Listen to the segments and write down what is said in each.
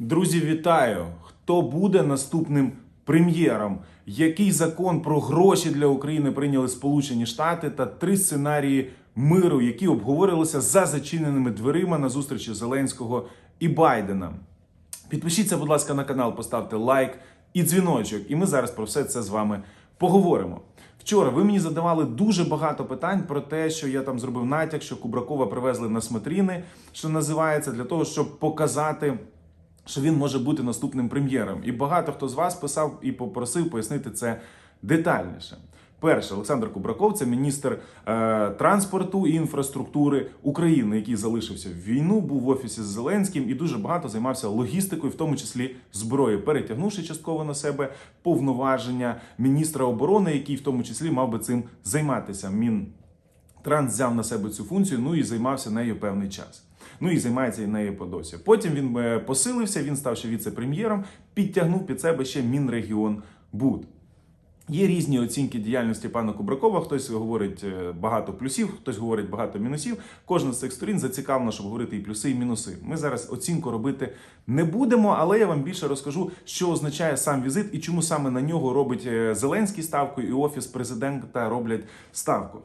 Друзі, вітаю! Хто буде наступним прем'єром? Який закон про гроші для України прийняли Сполучені Штати та три сценарії миру, які обговорилися за зачиненими дверима на зустрічі Зеленського і Байдена? Підпишіться, будь ласка, на канал, поставте лайк і дзвіночок, і ми зараз про все це з вами поговоримо. Вчора ви мені задавали дуже багато питань про те, що я там зробив натяк, що Кубракова привезли на смотрини, що називається, для того, щоб показати. Що він може бути наступним прем'єром, і багато хто з вас писав і попросив пояснити це детальніше. Перше, Олександр Кубраков це міністр е, транспорту і інфраструктури України, який залишився в війну, був в офісі з Зеленським і дуже багато займався логістикою, в тому числі зброєю, перетягнувши частково на себе повноваження міністра оборони, який в тому числі мав би цим займатися. Мін Транс взяв на себе цю функцію, ну і займався нею певний час. Ну і займається і нею по досі. Потім він е, посилився, він став ще віце-прем'єром, підтягнув під себе ще Мінрегіон Буд. Є різні оцінки діяльності пана Кубракова. Хтось говорить е, багато плюсів, хтось говорить багато мінусів. Кожна з цих сторін зацікавлена, щоб говорити і плюси, і мінуси. Ми зараз оцінку робити не будемо, але я вам більше розкажу, що означає сам візит і чому саме на нього робить е, Зеленський ставку і офіс президента роблять ставку.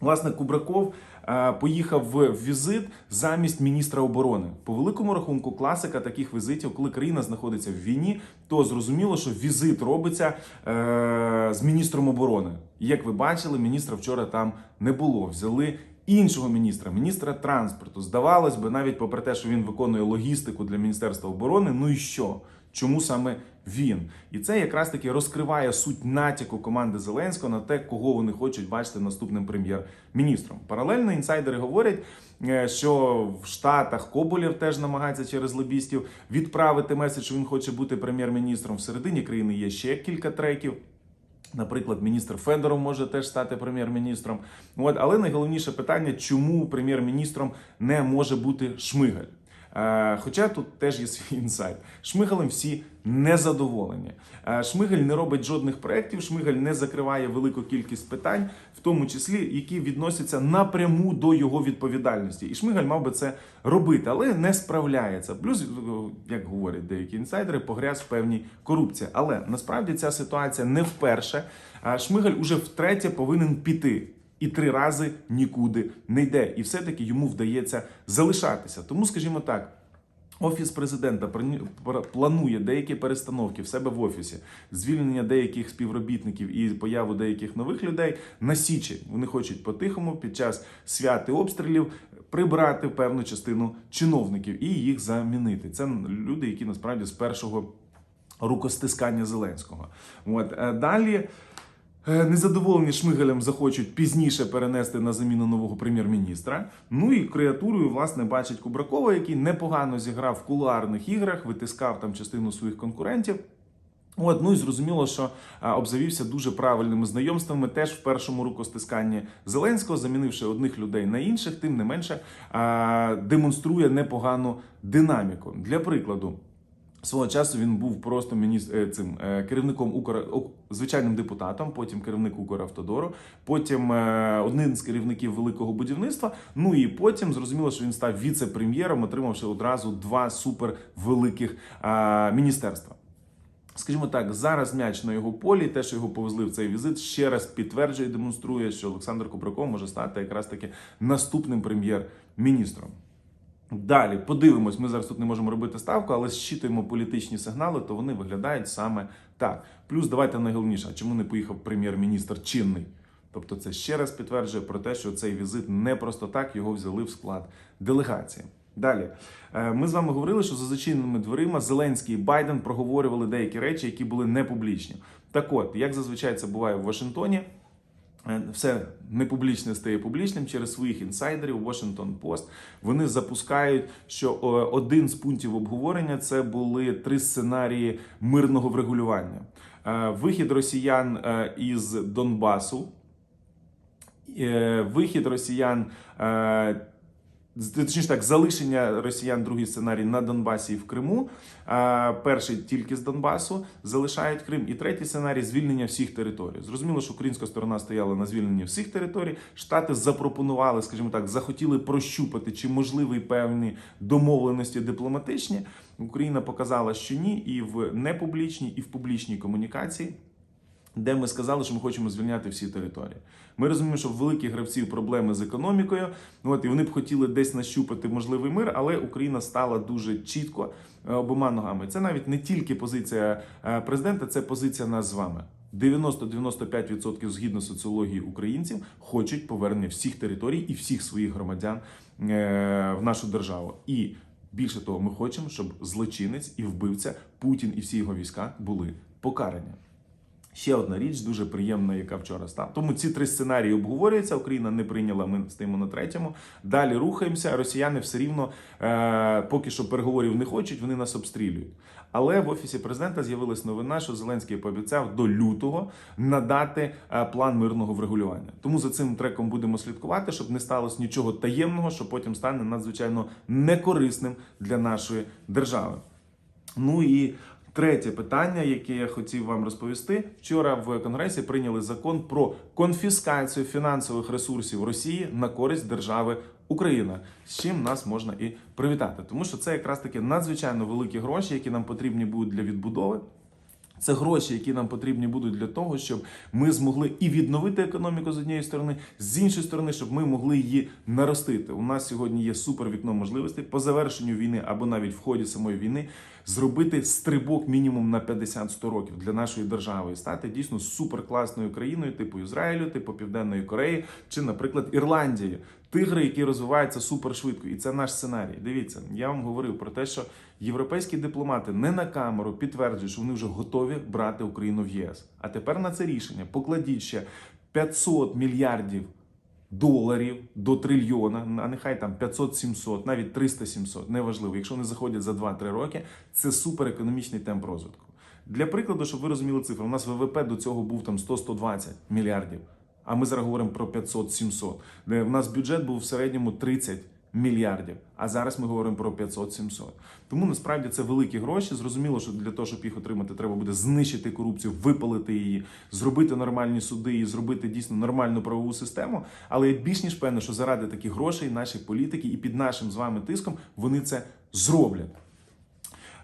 Власне, Кубраков е, поїхав в візит замість міністра оборони. По великому рахунку, класика таких візитів, коли країна знаходиться в війні, то зрозуміло, що візит робиться е, з міністром оборони. Як ви бачили, міністра вчора там не було. Взяли іншого міністра, міністра транспорту. Здавалось би, навіть попри те, що він виконує логістику для міністерства оборони. Ну і що? Чому саме він? І це якраз таки розкриває суть натяку команди Зеленського на те, кого вони хочуть бачити наступним прем'єр-міністром. Паралельно інсайдери говорять, е, що в Штатах Коболєв теж намагається через лобістів відправити меседж, що він хоче бути прем'єр-міністром. Всередині країни є ще кілька треків. Наприклад, міністр Федоров може теж стати прем'єр-міністром. От, але найголовніше питання, чому прем'єр-міністром не може бути Шмигаль? Е, Хоча тут теж є свій інсайт. Шмигалем всі незадоволені. Е, Шмигаль не робить жодних проєктів, Шмигаль не закриває велику кількість питань, в тому числі які відносяться напряму до його відповідальності. І Шмигаль мав би це робити, але не справляється. Плюс, е, як говорять деякі інсайдери, погряз в певній корупції. Але насправді ця ситуація не вперше. Шмигаль уже втретє повинен піти. І три рази нікуди не йде, і все-таки йому вдається залишатися. Тому, скажімо так, Офіс президента планує деякі перестановки в себе в офісі, звільнення деяких співробітників і появу деяких нових людей на січі. Вони хочуть по-тихому під час свят і обстрілів прибрати певну частину чиновників і їх замінити. Це люди, які насправді з першого рукостискання Зеленського. От е, далі. Е, Незадоволені Шмигалем захочуть пізніше перенести на заміну нового прем'єр-міністра. Ну і креатурою, власне, бачить Кубракова, який непогано зіграв в кулуарних іграх, витискав там частину своїх конкурентів. От, ну і зрозуміло, що обзавівся дуже правильними знайомствами теж в першому рукостисканні Зеленського, замінивши одних людей на інших, тим не менше демонструє непогану динаміку. Для прикладу. Свого часу він був просто мініс... е, цим е, керівником Укр... Звичайним депутатом, потім керівник Укравтодору, потім е, одним з керівників великого будівництва. Ну і потім зрозуміло, що він став віце-прем'єром, отримавши одразу два супервеликих міністерства. Скажімо так, зараз м'яч на його полі, те, що його повезли в цей візит, ще раз підтверджує, і демонструє, що Олександр Купраков може стати якраз таки наступним прем'єр-міністром. Далі подивимось, ми зараз тут не можемо робити ставку, але зчитуємо політичні сигнали, то вони виглядають саме так. Плюс давайте найголовніше, а чому не поїхав прем'єр-міністр чинний? Тобто, це ще раз підтверджує про те, що цей візит не просто так його взяли в склад делегації. Далі Е, ми з вами говорили, що за зачиненими дверима Зеленський і Байден проговорювали деякі речі, які були не публічні. Так от, як зазвичай це буває в Вашингтоні, все непублічне стає публічним через своїх інсайдерів. Washington Post. Вони запускають, що е, один з пунктів обговорення це були три сценарії мирного врегулювання. Е, Вихід росіян е, із Донбасу, е, вихід росіян. Точніше так, залишення росіян другий сценарій на Донбасі і в Криму. Перший тільки з Донбасу залишають Крим. І третій сценарій звільнення всіх територій. Зрозуміло, що українська сторона стояла на звільненні всіх територій. Штати запропонували, скажімо так, захотіли прощупати, чи можливі певні домовленості дипломатичні. Україна показала, що ні, і в непублічній, і в публічній комунікації де ми сказали, що ми хочемо звільняти всі території. Ми розуміємо, що в великих гравців проблеми з економікою. От і вони б хотіли десь нащупати можливий мир, але Україна стала дуже чітко е, обома ногами. Це навіть не тільки позиція е, президента, це позиція нас з вами. 90-95% згідно соціології українців хочуть повернення всіх територій і всіх своїх громадян е, в нашу державу. І більше того, ми хочемо, щоб злочинець і вбивця Путін і всі його війська були покарані. Ще одна річ дуже приємна, яка вчора стала. Тому ці три сценарії обговорюються. Україна не прийняла. Ми стоїмо на третьому. Далі рухаємося. Росіяни все рівно е, поки що переговорів не хочуть. Вони нас обстрілюють. Але в офісі президента з'явилась новина, що Зеленський пообіцяв до лютого надати е, план мирного врегулювання. Тому за цим треком будемо слідкувати, щоб не сталося нічого таємного, що потім стане надзвичайно некорисним для нашої держави. Ну і третє питання, яке я хотів вам розповісти. Вчора в Конгресі прийняли закон про конфіскацію фінансових ресурсів Росії на користь держави Україна, з чим нас можна і привітати, тому що це якраз таки надзвичайно великі гроші, які нам потрібні будуть для відбудови. Це гроші, які нам потрібні будуть для того, щоб ми змогли і відновити економіку з однієї сторони, з іншої сторони, щоб ми могли її наростити. У нас сьогодні є супер вікно можливостей по завершенню війни або навіть в ході самої війни зробити стрибок мінімум на 50-100 років для нашої держави і стати дійсно суперкласною країною, типу Ізраїлю, типу Південної Кореї чи, наприклад, Ірландії. Тигри, які розвиваються супершвидко, і це наш сценарій. Дивіться, я вам говорив про те, що європейські дипломати не на камеру підтверджують, що вони вже готові брати Україну в ЄС. А тепер на це рішення покладіть ще 500 мільярдів доларів до трильйона, а нехай там 500-700, навіть 300-700, неважливо. Якщо вони заходять за 2-3 роки, це суперекономічний темп розвитку. Для прикладу, щоб ви розуміли цифру, у нас ВВП до цього був там 100-120 мільярдів. А ми зараз говоримо про 500-700. Де у нас бюджет був в середньому 30 мільярдів. А зараз ми говоримо про 500-700. Тому насправді це великі гроші. Зрозуміло, що для того, щоб їх отримати, треба буде знищити корупцію, випалити її, зробити нормальні суди і зробити дійсно нормальну правову систему. Але я більш ніж певний, що заради таких грошей наші політики і під нашим з вами тиском вони це зроблять.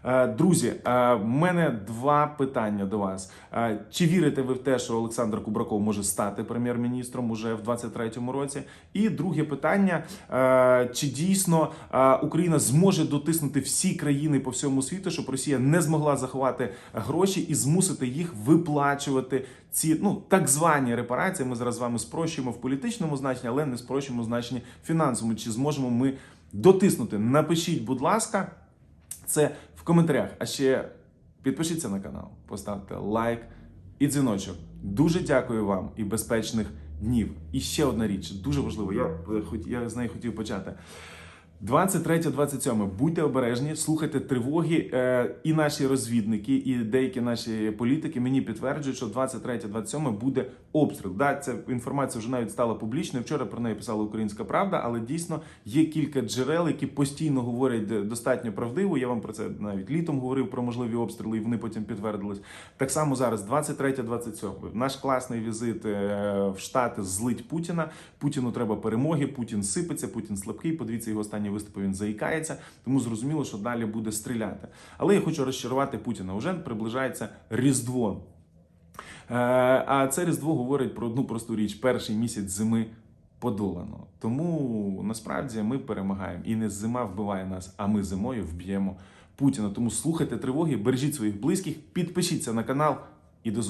Е, Друзі, е, в мене два питання до вас. Е, Чи вірите ви в те, що Олександр Кубраков може стати прем'єр-міністром уже в 23-му році? І друге питання: чи дійсно Україна зможе дотиснути всі країни по всьому світу, щоб Росія не змогла заховати гроші і змусити їх виплачувати ці ну так звані репарації? Ми зараз з вами спрощуємо в політичному значенні, але не спрощуємо в значенні фінансовому. Чи зможемо ми дотиснути? Напишіть, будь ласка. Це в коментарях. А ще підпишіться на канал, поставте лайк і дзвіночок. Дуже дякую вам і безпечних днів. І ще одна річ, дуже важливо. Я, я з неї хотів почати. 23-27. Будьте обережні, слухайте тривоги. Е, і наші розвідники, і деякі наші політики мені підтверджують, що 23-27 буде обстріл. Да, ця інформація вже навіть стала публічною. Вчора про неї писала Українська Правда, але дійсно є кілька джерел, які постійно говорять достатньо правдиво. Я вам про це навіть літом говорив про можливі обстріли, і вони потім підтвердились. Так само зараз, 23-27. Наш класний візит е, в Штати злить Путіна. Путіну треба перемоги. Путін сипеться, Путін слабкий. Подивіться його останні виступи. Він заїкається. Тому зрозуміло, що далі буде стріляти. Але я хочу розчарувати Путіна. Уже приближається Різдво. Е, А це Різдво говорить про одну просту річ: перший місяць зими подолано. Тому насправді ми перемагаємо. І не зима вбиває нас, а ми зимою вб'ємо Путіна. Тому слухайте тривоги, бережіть своїх близьких, підпишіться на канал і до.